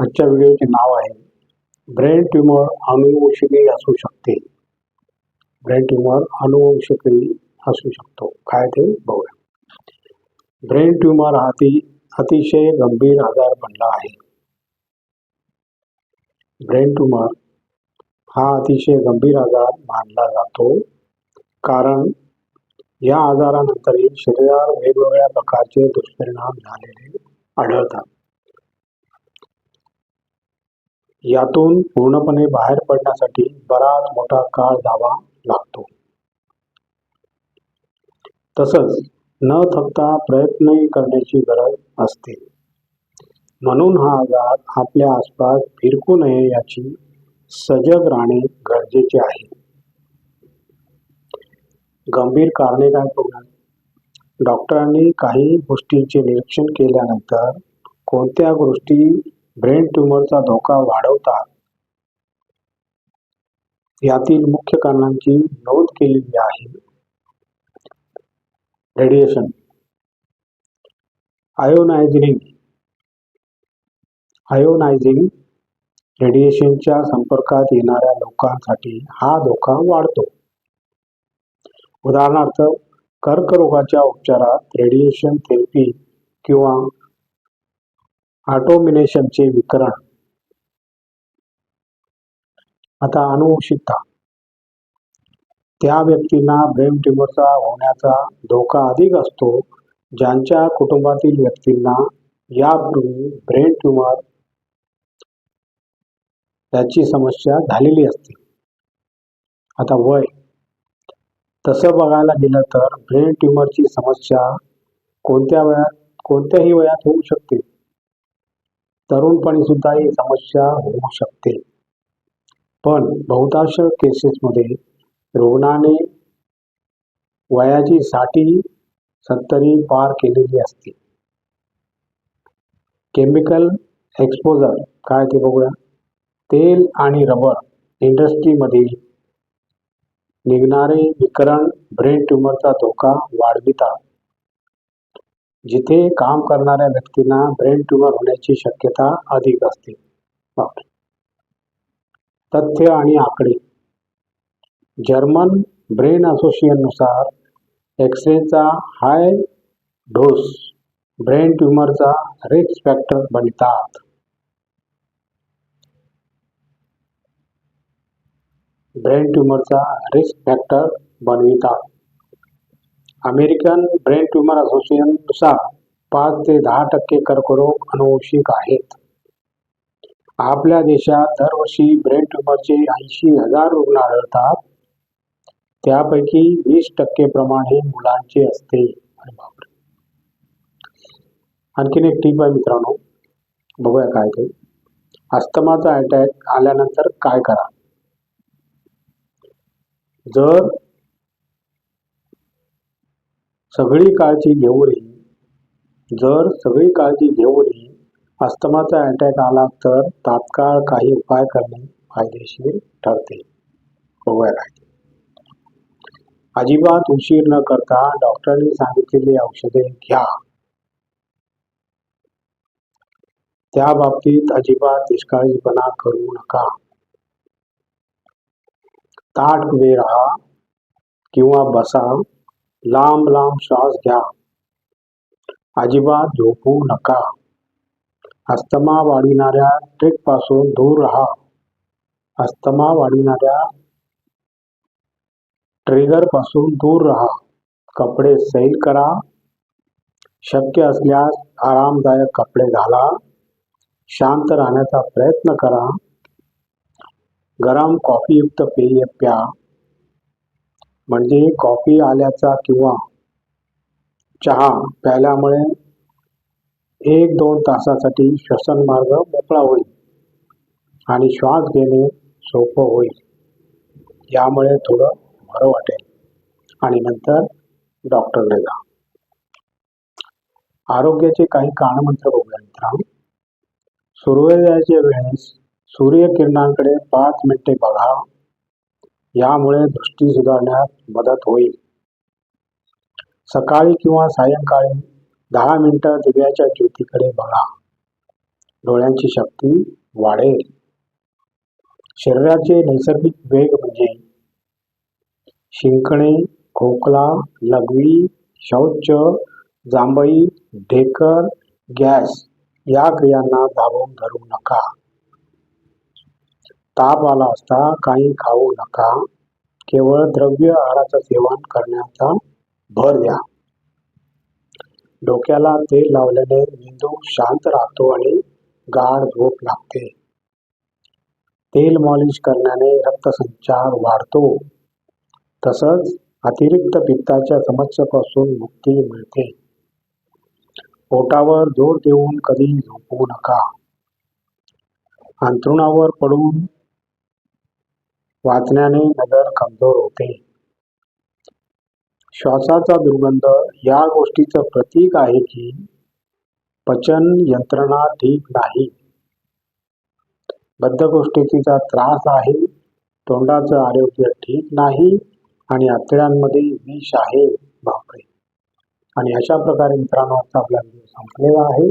आजच्या व्हिडिओचे नाव आहे brain tumour अनुवंशिकी असू शकते. ब्रेन ट्यूमर अनुवंशिकी असू शकतो. काय ते? बघूया. ब्रेन ट्यूमर हा ती अतिशय गंभीर आजार बनला आहे. ब्रेन ट्यूमर हा अतिशय गंभीर आजार मानला जातो. कारण या आजारानंतरही शरीरावर वेगवेगळ्या प्रकारचे दुष्परिणाम झालेले आढळतात. यातून पूर्णपणे बाहेर पडण्यासाठी बराच मोठा काळ जावा लागतो. तसंच न थकता प्रयत्नही करण्याची गरज असते. म्हणून हा आजार आपल्या आसपास फिरकू नये याची सजग राहणे गरजेचे आहे. गंभीर कारणे काय बघूया डॉक्टरांनी काही गोष्टींचे निरीक्षण केल्यानंतर कोणत्या गोष्टी ब्रेन ट्यूमरचा धोका वाढवतात यातील मुख्य कारणांची नोंद केलेली आहे. रेडिएशन आयोनायझिंग आयोनायझिंग रेडिएशनच्या संपर्कात येणाऱ्या लोकांसाठी हा धोका वाढतो. उदाहरणार्थ कर्करोगाच्या उपचारात रेडिएशन थेरपी किंवा ऑटोमिनेशनचे विकरण आता अनुवंशिकता त्या व्यक्तींना ब्रेन ट्यूमरचा होण्याचा धोका अधिक असतो ज्यांच्या कुटुंबातील व्यक्तींना यापूर्वी ब्रेन ट्युमर याची समस्या झालेली असते. आता वय. तसं बघायला गेलं तर ब्रेन ट्युमरची समस्या कोणत्या वयात कोणत्याही वयात होऊ शकते. तरुणपणी सुद्धा ही समस्या होऊ शकते. पण बहुतांश केसेसमध्ये रुग्णाने वयाची साठी सत्तरी पार केलेली असते. केमिकल एक्सपोजर काय ते बघूया? तेल आणि रबर इंडस्ट्रीमधील निघणारे विकरण ब्रेन ट्युमरचा धोका वाढवितात. जिथे काम करणाऱ्या व्यक्तींना ब्रेन ट्यूमर होण्याची शक्यता अधिक असते. तथ्य आणि आकडे. जर्मन ब्रेन असोसिएशननुसार एक्सरेचा हाय डोस ब्रेन ट्यूमरचा रिस्क फॅक्टर बनतात. ब्रेन ट्यूमरचा रिस्क फॅक्टर बनवितात. अमेरिकन ब्रेन ट्यूमर असोसिएशननुसार पाच ते दहा टक्के कर्करोग अनुवंशिक आहेत. आपल्या देशात दरवर्षी ब्रेन ट्युमरचे ऐंशी हजार रुग्ण आढळतात. त्यापैकी वीस टक्के प्रमाण हे मुलांचे असते. आणखीन एक टीप आहे मित्रांनो. बघूया काय ते. अस्थमाचा अटॅक आल्यानंतर काय करा? जर सगळी काळजी घेऊनही जर सगळी काळजी घेऊनही अस्थमाचा अटॅक आला तर तात्काळ काही उपाय करणे फायदेशीर ठरते. अजिबात उशीर न करता डॉक्टरांनी सांगितलेली औषधे घ्या. त्या बाबतीत अजिबात निष्काळजीपणा करू नका. ताट उभे राहा किंवा बसा. लांब लांब श्वास घ्या अजिबात झोपू नका। अस्थमा वाढविणाऱ्या ट्रिक पासून दूर राहा। अस्थमा वाढविणाऱ्या ट्रिगर पासून दूर राहा। कपडे सैल करा। शक्य असल्यास आरामदायक कपडे घाला। शांत राहण्याचा प्रयत्न करा। गरम कॉफीयुक्त पेय प्या। म्हणजे कॉफी आल्याचा किंवा चहा प्यायल्यामुळे एक दोन तासासाठी श्वसन मार्ग मोकळा होईल आणि श्वास घेणे सोपं होईल. यामुळे थोडं बरं वाटेल. आणि नंतर डॉक्टरने जा. आरोग्याचे काही कानमंत्र बघूया मित्रांनो. सूर्योदयाच्या वेळेस सूर्यकिरणांकडे पाच मिनिटे बघा. यामुळे दृष्टी सुधारण्यास मदत होईल. सकाळी किंवा सायंकाळी दहा मिनिटं दिव्याच्या ज्योतीकडे बघा. डोळ्यांची शक्ती वाढेल. शरीराचे नैसर्गिक वेग म्हणजे शिंकणे खोकला लघवी शौच जांभई ढेकर गॅस या क्रियांना दाबून धरू नका. ताप आला असता काही खाऊ नका. केवळ द्रव्य आहाराचं सेवन करण्याचा भर द्या. डोक्याला तेल लावल्याने मेंदू शांत राहतो आणि गाढ झोप लागते. तेल मॉलिश करण्याने रक्तसंचार वाढतो. तसंच अतिरिक्त पित्ताच्या समस्येपासून मुक्ती मिळते. पोटावर जोर देऊन कधी झोपू नका. अंथरुणावर पडून वाचण्याने नजर कमजोर होते. श्वासाचा दुर्गंध या गोष्टीचं प्रतीक आहे की पचन यंत्रणा ठीक नाही. बद्धकोष्ठतेचा त्रास आहे तोंडाचं आरोग्य ठीक नाही आणि आतड्यांमध्ये विष आहे. बापरे! आणि अशा प्रकारे मित्रांनो आजचा आपला व्हिडिओ संपलेला आहे.